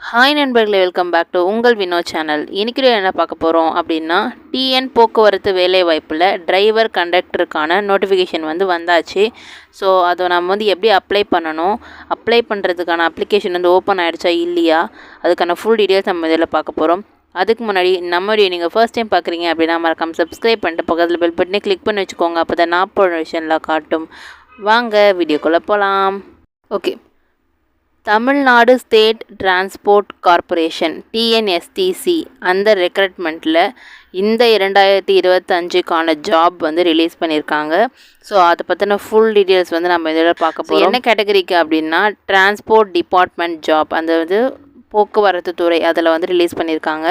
Hi நண்பர்களே welcome back to உங்கள் Vino channel இன்றைக்கி என்ன பார்க்க போகிறோம் அப்படின்னா டிஎன் போக்குவரத்து வேலைவாய்ப்பில் டிரைவர் கண்டக்டருக்கான நோட்டிஃபிகேஷன் வந்து வந்தாச்சு. ஸோ அதை நம்ம வந்து எப்படி அப்ளை பண்ணணும்? அப்ளை பண்ணுறதுக்கான அப்ளிகேஷன் வந்து ஓப்பன் ஆகிடுச்சா இல்லையா? அதுக்கான ஃபுல் டீட்டெயில்ஸ் நம்ம இதில் பார்க்க போகிறோம் அதுக்கு முன்னாடி நம்ம வீடியோ நீங்கள் ஃபர்ஸ்ட் டைம் பார்க்குறீங்க அப்படின்னா மறக்காம சப்ஸ்கிரைப் பண்ணிட்டு பக்கத்தில் பெல் பட்டனே கிளிக் பண்ணி வச்சுக்கோங்க. அப்போ தான் நான் போடுற விஷயம்லாம் காட்டும். வாங்க வீடியோக்குள்ளே போகலாம் okay Tamil Nadu state transport corporation TNSTC அந்த ரெக்ரூட்மெண்ட்டில் இந்த இரண்டாயிரத்தி இருபத்தஞ்சுக்கான ஜாப் வந்து ரிலீஸ் பண்ணியிருக்காங்க ஸோ அதை பற்றின ஃபுல் டீட்டெயில்ஸ் வந்து நம்ம இதில் பார்க்க போகிறோம் என்ன கேட்டகரிக்கு அப்படின்னா டிரான்ஸ்போர்ட் டிபார்ட்மெண்ட் ஜாப் அந்த வந்து போக்குவரத்து துறை அதில் வந்து ரிலீஸ் பண்ணியிருக்காங்க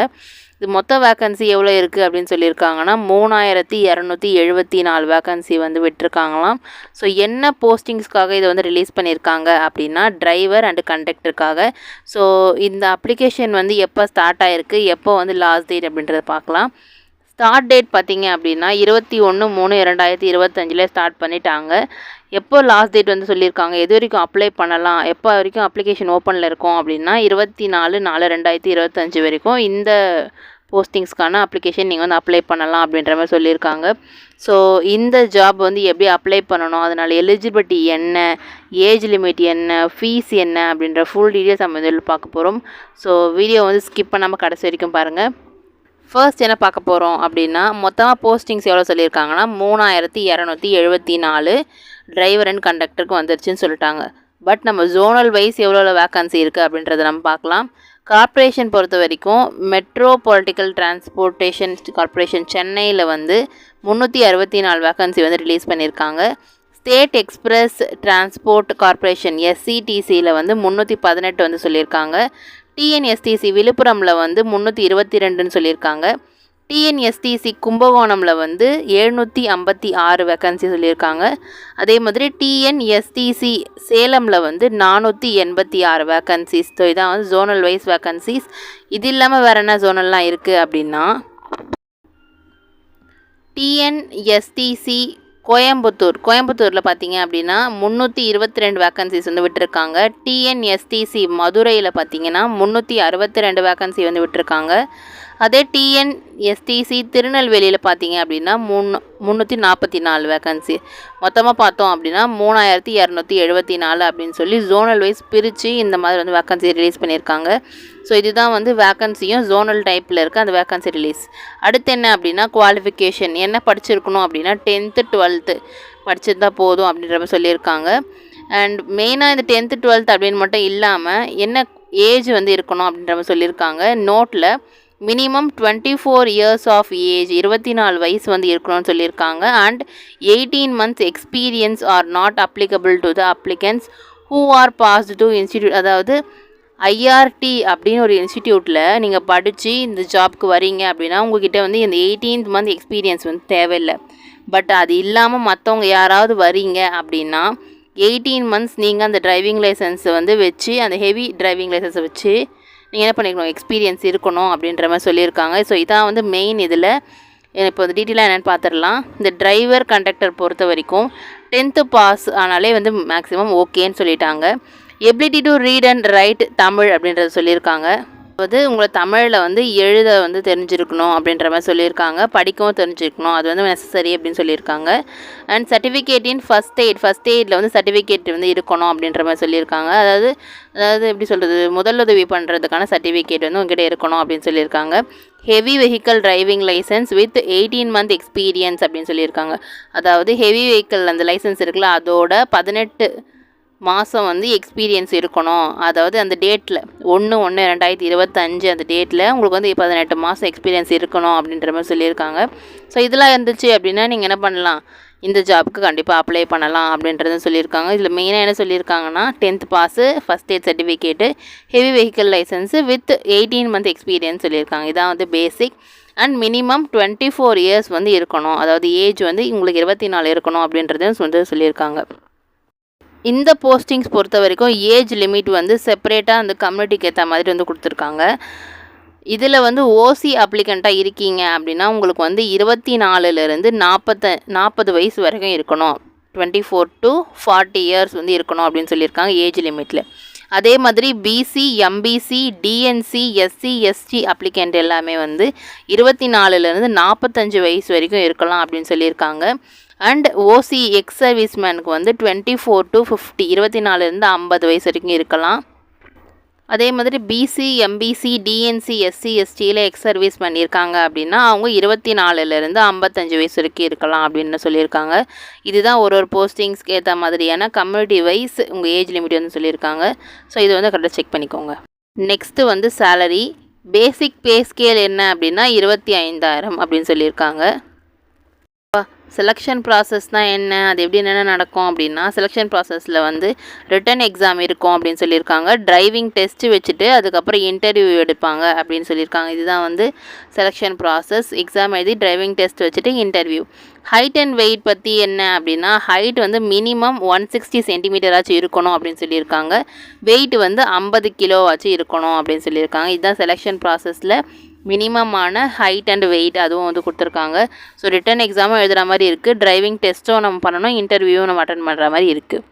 மொத்த வேக்கன்சி எவ்வளோ இருக்குது அப்படின்னு சொல்லியிருக்காங்கன்னா மூணாயிரத்தி இரநூத்தி எழுபத்தி நாலு வேக்கன்சி வந்து விட்டுருக்காங்களாம். ஸோ என்ன போஸ்டிங்ஸ்க்காக இதை வந்து ரிலீஸ் பண்ணியிருக்காங்க அப்படின்னா டிரைவர் அண்டு கண்டக்டருக்காக ஸோ இந்த அப்ளிகேஷன் வந்து எப்போ ஸ்டார்ட் ஆகிருக்கு எப்போ வந்து லாஸ்ட் டேட் அப்படின்றத பார்க்கலாம். ஸ்டார்ட் டேட் பார்த்தீங்க அப்படின்னா இருபத்தி ஒன்று மூணு இரண்டாயிரத்தி இருபத்தஞ்சில் ஸ்டார்ட் பண்ணிட்டாங்க. எப்போ லாஸ்ட் டேட் வந்து சொல்லியிருக்காங்க எது வரைக்கும் அப்ளை பண்ணலாம் எப்போ வரைக்கும் அப்ளிகேஷன் ஓப்பனில் இருக்கும் அப்படின்னா இருபத்தி நாலு நாலு ரெண்டாயிரத்தி இருபத்தஞ்சி வரைக்கும் இந்த போஸ்டிங்ஸ்க்கான அப்ளிகேஷன் நீங்கள் வந்து அப்ளை பண்ணலாம் அப்படின்ற மாதிரி சொல்லியிருக்காங்க. ஸோ இந்த ஜாப் வந்து எப்படி அப்ளை பண்ணணும்? அதனால் எலிஜிபிலிட்டி என்ன? ஏஜ் லிமிட் என்ன? ஃபீஸ் என்ன? அப்படின்ற ஃபுல் டீட்டெயில்ஸ் நம்ம இதில் பார்க்க போகிறோம் ஸோ வீடியோ வந்து ஸ்கிப் பண்ணாமல் கடைசி வரைக்கும் பாருங்கள் ஃபர்ஸ்ட் என்ன பார்க்க போகிறோம் அப்படின்னா மொத்தமாக போஸ்டிங்ஸ் எவ்வளோ சொல்லியிருக்காங்கன்னா மூணாயிரத்தி இரநூத்தி எழுபத்தி நாலு டிரைவர் அண்ட் கண்டக்டருக்கு வந்துருச்சுன்னு சொல்லிட்டாங்க. பட் நம்ம ஜோனல் வைஸ் எவ்வளோ வேக்கன்சி இருக்குது அப்படின்றத நம்ம பார்க்கலாம். கார்ப்பரேஷன் பொறுத்த வரைக்கும் மெட்ரோ பொலிட்டிக்கல் டிரான்ஸ்போர்ட்டேஷன் கார்ப்பரேஷன் சென்னையில் வந்து முந்நூற்றி அறுபத்தி நாலு வேக்கன்சி வந்து ரிலீஸ் பண்ணியிருக்காங்க. ஸ்டேட் எக்ஸ்பிரஸ் டிரான்ஸ்போர்ட் கார்ப்பரேஷன் எஸ்சிடிசியில் வந்து முந்நூற்றி பதினெட்டு வந்து சொல்லியிருக்காங்க. டிஎன்எஸ்டிசி விழுப்புரமில் வந்து முந்நூற்றி இருபத்தி ரெண்டுன்னு சொல்லியிருக்காங்க. டிஎன்எஸ்டிசி கும்பகோணமில் வந்து எழுநூற்றி ஐம்பத்தி ஆறு வேக்கன்சி சொல்லியிருக்காங்க. அதே மாதிரி டிஎன்எஸ்டிசி சேலமில் வந்து நானூற்றி எண்பத்தி ஆறு வேக்கன்சிஸ் ஸோ இதான் வந்து ஜோனல் வைஸ் வேக்கன்சிஸ் இது இல்லாமல் வேறு என்ன ஜோனல்லாம் இருக்குது அப்படின்னா டிஎன்எஸ்டிசி கோயம்புத்தூர். கோயம்புத்தூரில் பார்த்தீங்க அப்படின்னா முந்நூற்றி இருபத்தி ரெண்டு வேக்கன்சிஸ் வந்து விட்டுருக்காங்க. டிஎன்எஸ்டிசி மதுரையில் பார்த்தீங்கன்னா முந்நூற்றி அறுபத்தி ரெண்டு வேக்கன்சி வந்து விட்டுருக்காங்க. அதே டிஎன்எஸ்டிசி திருநெல்வேலியில் பார்த்தீங்க அப்படின்னா மூணு முந்நூற்றி நாற்பத்தி நாலு வேக்கன்சி மொத்தமாக பார்த்தோம் அப்படின்னா மூணாயிரத்தி இரநூத்தி எழுபத்தி நாலு அப்படின்னு சொல்லி ஜோனல் வைஸ் பிரித்து இந்த மாதிரி வந்து வேக்கன்சி ரிலீஸ் பண்ணியிருக்காங்க. ஸோ இதுதான் வந்து வேக்கன்சியும் ஜோனல் டைப்பில் இருக்க அந்த வேக்கன்சி ரிலீஸ் அடுத்து என்ன அப்படின்னா குவாலிஃபிகேஷன் என்ன படிச்சிருக்கணும் அப்படின்னா டென்த்து டுவெல்த்து படிச்சிருந்தா போதும் அப்படின்ற மாதிரி சொல்லியிருக்காங்க. அண்ட் மெயினாக இந்த டென்த்து டுவெல்த் அப்படின்னு மட்டும் இல்லாமல் என்ன ஏஜ் வந்து இருக்கணும் அப்படின்ற மாதிரி சொல்லியிருக்காங்க. நோட்டில் minimum twenty four years of age இருபத்தி நாலு வயசு வந்து இருக்கணும்னு சொல்லியிருக்காங்க. And eighteen months experience are not applicable to the applicants who are passed to institute அதாவது ஐஆர்டி அப்படின்னு ஒரு இன்ஸ்டிடியூட்டில் நீங்கள் படித்து இந்த ஜாப்க்கு வரீங்க அப்படின்னா உங்ககிட்ட வந்து இந்த எயிட்டீன்த் மந்த் எக்ஸ்பீரியன்ஸ் வந்து தேவையில்லை. பட் அது இல்லாமல் மற்றவங்க யாராவது வரீங்க அப்படின்னா எயிட்டீன் மந்த்ஸ் நீங்கள் அந்த டிரைவிங் லைசன்ஸை வந்து வச்சு அந்த ஹெவி டிரைவிங் லைசன்ஸை வச்சு நீங்கள் என்ன பண்ணிக்கணும் எக்ஸ்பீரியன்ஸ் இருக்கணும் அப்படின்ற மாதிரி சொல்லியிருக்காங்க. ஸோ இதான் வந்து மெயின் இதில். இப்போ வந்து டீட்டெயிலாக என்னென்னு பார்த்துடலாம் இந்த டிரைவர் கண்டக்டர் பொறுத்த வரைக்கும் டென்த்து பாஸ் ஆனாலே வந்து மேக்ஸிமம் ஓகேன்னு சொல்லிட்டாங்க. Ability to read and write Tamil அப்படின்றத சொல்லியிருக்காங்க. வந்து உங்களை தமிழில் வந்து எழுத வந்து தெரிஞ்சிருக்கணும் அப்படின்ற மாதிரி சொல்லியிருக்காங்க. படிக்கவும் தெரிஞ்சிருக்கணும். அது வந்து நெசசரி அப்படின்னு சொல்லியிருக்காங்க. And certificate in first aid first எய்டில் வந்து சர்டிஃபிகேட் வந்து இருக்கணும் அப்படின்ற மாதிரி சொல்லியிருக்காங்க. அதாவது அதாவது எப்படி சொல்கிறது முதலுதவி பண்ணுறதுக்கான சர்டிஃபிகேட் வந்து உங்ககிட்ட இருக்கணும் அப்படின்னு சொல்லியிருக்காங்க. Heavy vehicle driving licence with eighteen month experience அப்படின்னு சொல்லியிருக்காங்க. அதாவது ஹெவி வெஹிக்கல் அந்த லைசன்ஸ் இருக்குல்ல அதோட பதினெட்டு மாதம் வந்து எக்ஸ்பீரியன்ஸ் இருக்கணும். அதாவது அந்த டேட்டில் ஒன்று ஒன்று ரெண்டாயிரத்தி இருபத்தஞ்சு அந்த டேட்டில் உங்களுக்கு வந்து பதினெட்டு மாதம் எக்ஸ்பீரியன்ஸ் இருக்கணும் அப்படின்ற மாதிரி சொல்லியிருக்காங்க. ஸோ இதெல்லாம் இருந்துச்சு அப்படின்னா நீங்கள் என்ன பண்ணலாம்? இந்த ஜாபுக்கு கண்டிப்பாக அப்ளை பண்ணலாம் அப்படின்றத சொல்லியிருக்காங்க. இதில் மெயினாக என்ன சொல்லியிருக்காங்கன்னா tenth pass first aid certificate heavy vehicle licence with eighteen month experience சொல்லியிருக்காங்க. இதான் வந்து basic and minimum twenty four years வந்து இருக்கணும். அதாவது ஏஜ் வந்து உங்களுக்கு இருபத்தி நாலு இருக்கணும் அப்படின்றத வந்து சொல்லியிருக்காங்க. இந்த போஸ்டிங்ஸ் பொறுத்த வரைக்கும் ஏஜ் லிமிட் வந்து செப்பரேட்டாக அந்த கம்யூனிட்டிக்கு ஏற்ற மாதிரி வந்து கொடுத்துருக்காங்க. இதில் வந்து ஓசி அப்ளிகண்ட்டாக இருக்கீங்க அப்படின்னா உங்களுக்கு வந்து இருபத்தி நாலுலேருந்து நாற்பத்த நாற்பது வயசு வரைக்கும் இருக்கணும். Twenty four to forty years வந்து இருக்கணும் அப்படின்னு சொல்லியிருக்காங்க ஏஜ் லிமிட்டில் அதே மாதிரி BC MBC DNC SC ST applicant எல்லாமே வந்து இருபத்தி நாலுலேருந்து நாற்பத்தஞ்சு வயசு வரைக்கும் இருக்கலாம் அப்படின்னு சொல்லியிருக்காங்க. அண்ட் ஓசி எக்ஸ் சர்வீஸ்மேனுக்கு வந்து டுவெண்ட்டி ஃபோர் டு ஃபிஃப்டி இருபத்தி நாலுலேருந்து ஐம்பது வயசு வரைக்கும் இருக்கலாம். அதே மாதிரி பிசி எம்பிசி டிஎன்சி எஸ்சி எஸ்டியில் எக்ஸ் சர்வீஸ் பண்ணியிருக்காங்க அப்படின்னா அவங்க இருபத்தி நாலுலேருந்து ஐம்பத்தஞ்சு வயசு வரைக்கும் இருக்கலாம் அப்படின்னு சொல்லியிருக்காங்க. இதுதான் ஒரு ஒரு போஸ்டிங்ஸ்க்கு ஏற்ற மாதிரியான கம்யூனிட்டி வைஸ் உங்கள் ஏஜ் லிமிட் வந்து சொல்லியிருக்காங்க. ஸோ இது வந்து கரெக்டாக செக் பண்ணிக்கோங்க. நெக்ஸ்ட்டு வந்து சேலரி பேசிக் பே ஸ்கேல் என்ன அப்படின்னா இருபத்தி ஐந்தாயிரம் அப்படின்னு சொல்லியிருக்காங்க. செலெக்ஷன் ப்ராசஸ்னால் என்ன? அது எப்படி என்னென்ன நடக்கும் அப்படின்னா செலெக்ஷன் ப்ராசஸில் வந்து ரிட்டன் எக்ஸாம் இருக்கும் அப்படின்னு சொல்லியிருக்காங்க. டிரைவிங் டெஸ்ட்டு வச்சுட்டு அதுக்கப்புறம் இன்டர்வியூ எடுப்பாங்க அப்படின்னு சொல்லியிருக்காங்க. இதுதான் வந்து செலெக்ஷன் ப்ராசஸ் எக்ஸாம் எழுதி டிரைவிங் டெஸ்ட் வச்சுட்டு இன்டர்வியூ ஹைட் அண்ட் வெயிட் பற்றி என்ன அப்படின்னா ஹைட் வந்து மினிமம் ஒன் சிக்ஸ்டி சென்டிமீட்டராச்சும் இருக்கணும் அப்படின்னு சொல்லியிருக்காங்க. வெயிட் வந்து ஐம்பது கிலோவாச்சும் இருக்கணும் அப்படின்னு சொல்லியிருக்காங்க. இதுதான் செலெக்ஷன் ப்ராசஸில் மினிமமான ஹைட் அண்ட் வெயிட் அதுவும் வந்து கொடுத்துருக்காங்க. ஸோ ரிட்டன் எக்ஸாமும் எழுதுகிற மாதிரி இருக்குது டிரைவிங் டெஸ்ட்டும் நம்ம பண்ணணும். இன்டர்வியூவும் நம்ம அட்டன் பண்ணுற மாதிரி இருக்குது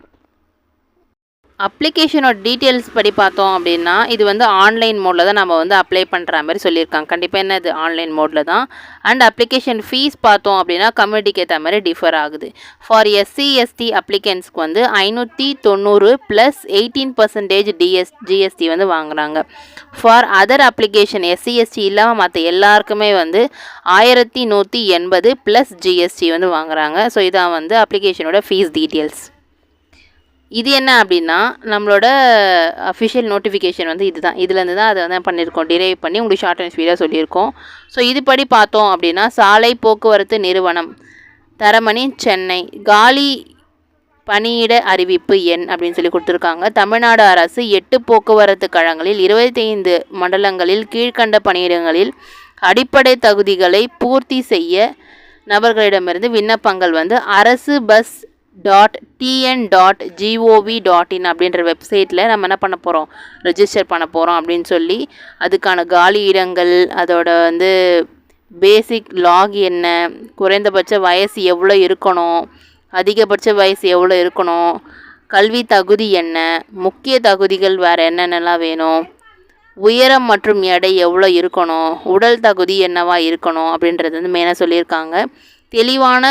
அப்ளிகேஷனோட டீட்டெயில்ஸ் படி பார்த்தோம் அப்படின்னா இது வந்து ஆன்லைன் மோடில் தான் நம்ம வந்து அப்ளை பண்ணுற மாதிரி சொல்லியிருக்காங்க. கண்டிப்பாக என்ன இது ஆன்லைன் மோடில் தான்? அண்ட் அப்ளிகேஷன் ஃபீஸ் பார்த்தோம் அப்படின்னா கம்யூனிட்டிக்கு ஏற்ற மாதிரி டிஃபர் ஆகுது. ஃபார் எஸ்சி எஸ்டி அப்ளிகன்ஸ்க்கு வந்து ஐநூற்றி தொண்ணூறு plus eighteen percentage TS GST வந்து வாங்குறாங்க. For other application SC ST இல்லாமல் மற்ற எல்லாருக்குமே வந்து ஆயிரத்தி நூற்றி எண்பது ப்ளஸ் ஜிஎஸ்டி வந்து வாங்குறாங்க. ஸோ இதான் வந்து அப்ளிகேஷனோட ஃபீஸ் டீட்டெயில்ஸ் இது என்ன அப்படின்னா நம்மளோட அஃபிஷியல் நோட்டிஃபிகேஷன் வந்து இதுதான். இதுலேருந்து தான் அதை வந்து பண்ணியிருக்கோம். டிரைவ் பண்ணி உங்களுக்கு ஷார்ட் அண்ட் ஸ்பீடாக சொல்லியிருக்கோம். ஸோ இதுபடி பார்த்தோம் அப்படின்னா சாலை போக்குவரத்து நிறுவனம் தரமணி சென்னை. காலி பணியிட அறிவிப்பு எண் அப்படின்னு சொல்லி கொடுத்துருக்காங்க. தமிழ்நாடு அரசு எட்டு போக்குவரத்து கழகங்களில் இருபத்தைந்து மண்டலங்களில் கீழ்க்கண்ட பணியிடங்களில் அடிப்படை தகுதிகளை பூர்த்தி செய்ய நபர்களிடமிருந்து விண்ணப்பங்கள் வந்து Arasu bus dot TN dot GOV dot in அப்படின்ற வெப்சைட்டில் நம்ம என்ன பண்ண போகிறோம் ரெஜிஸ்டர் பண்ண போகிறோம் அப்படின்னு சொல்லி அதுக்கான காலி இடங்கள் அதோட வந்து பேசிக் லாக் என்ன குறைந்தபட்ச வயசு எவ்வளோ இருக்கணும் அதிகபட்ச வயசு எவ்வளோ இருக்கணும் கல்வி தகுதி என்ன முக்கிய தகுதிகள் வேறு என்னென்னலாம் வேணும் உயரம் மற்றும் எடை எவ்வளோ இருக்கணும் உடல் தகுதி என்னவா இருக்கணும் அப்படின்றது வந்து மெயினாக சொல்லியிருக்காங்க. தெளிவான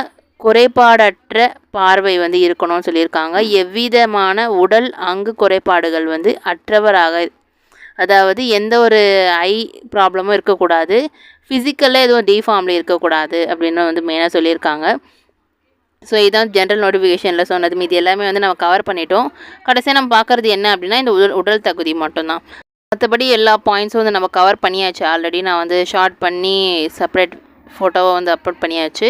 குறைபாடற்ற பார்வை வந்து இருக்கணும்னு சொல்லியிருக்காங்க. எவ்விதமான உடல் அங்கு குறைபாடுகள் வந்து அற்றவராக அதாவது எந்த ஒரு ஐ ப்ராப்ளமும் இருக்கக்கூடாது. ஃபிசிக்கலில் எதுவும் டிஃபார்ம்லி இருக்கக்கூடாது அப்படின்னு வந்து மெயினாக சொல்லியிருக்காங்க. ஸோ இதான் ஜென்ரல் நோட்டிஃபிகேஷனில் சொன்னது. மீதி எல்லாமே வந்து நம்ம கவர் பண்ணிட்டோம். கடைசியாக நம்ம பார்க்குறது என்ன அப்படின்னா இந்த உடல் உடல் தகுதி மட்டும்தான். மற்றபடி எல்லா பாயிண்ட்ஸும் வந்து நம்ம கவர் பண்ணியாச்சு. ஆல்ரெடி நான் வந்து ஷார்ட் பண்ணி செப்பரேட் ஃபோட்டோவை வந்து அப்லோட் பண்ணியாச்சு.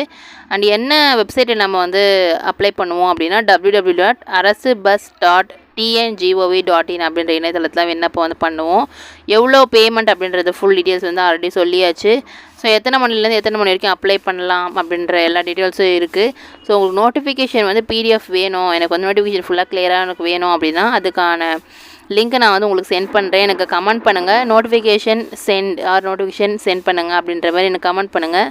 அண்ட் என்ன வெப்சைட்டில் நம்ம வந்து அப்ளை பண்ணுவோம் அப்படின்னா W W dot Arasu bus dot TN GOV dot in அப்படின்ற இணையதளத்தில் விண்ணப்பம் வந்து பண்ணுவோம். எவ்வளோ பேமெண்ட் அப்படின்றது ஃபுல் டீட்டெயில்ஸ் வந்து ஆல்ரெடி சொல்லியாச்சு. ஸோ எத்தனை மணிலேருந்து எத்தனை மணி வரைக்கும் அப்ளை பண்ணலாம் அப்படின்ற எல்லா டீட்டெயில்ஸும் இருக்குது ஸோ உங்களுக்கு நோட்டிஃபிகேஷன் வந்து பிடிஎஃப் வேணும். எனக்கு வந்து நோட்டிஃபிகேஷன் ஃபுல்லாக கிளியராக எனக்கு வேணும் அப்படின்னா அதுக்கான லிங்க்கை நான் வந்து உங்களுக்கு சென்ட் பண்ணுறேன் எனக்கு கமெண்ட் பண்ணுங்கள் notification sent or notification sent பண்ணுங்கள் அப்படின்ற மாதிரி எனக்கு கமெண்ட் பண்ணுங்கள்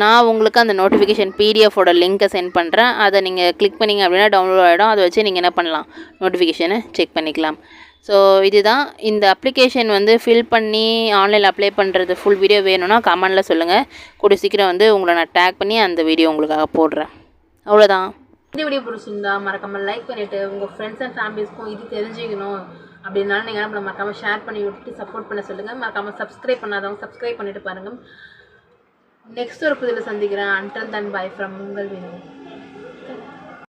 நான் உங்களுக்கு அந்த நோட்டிஃபிகேஷன் பிடிஎஃபோட லிங்க்கை சென்ட் பண்ணுறேன் அதை நீங்கள் கிளிக் பண்ணிங்க அப்படின்னா டவுன்லோட் ஆகிடும் அதை வச்சு நீங்கள் என்ன பண்ணலாம்? நோட்டிஃபிகேஷனை செக் பண்ணிக்கலாம். ஸோ இதுதான். இந்த அப்ளிகேஷன் வந்து ஃபில் பண்ணி ஆன்லைனில் அப்ளை பண்ணுறது ஃபுல் வீடியோ வேணும்னா கமெண்டில் சொல்லுங்கள் கூடிய சீக்கிரம் வந்து உங்களை நான் டேக் பண்ணி அந்த வீடியோ உங்களுக்காக போடுறேன். அவ்வளோதான் இந்த வீடியோ பிடிச்சிருந்தா மறக்காமல் லைக் பண்ணிவிட்டு உங்கள் ஃப்ரெண்ட்ஸ் அண்ட் ஃபேமிலிஸ்க்கும் இது தெரிஞ்சுக்கணும். அப்படின்னாலும் நீங்கள் நம்மளை மறக்காம ஷேர் பண்ணி விட்டுட்டு சப்போர்ட் பண்ண சொல்லுங்கள் மறக்காமல் சப்ஸ்கிரைப் பண்ணாதவங்க சப்ஸ்கிரைப் பண்ணிட்டு பாருங்க. நெக்ஸ்ட் ஒரு புதில் சந்திக்கிறேன். அண்டல் தன் பாய் ஃப்ரம் உங்கள் வேணும்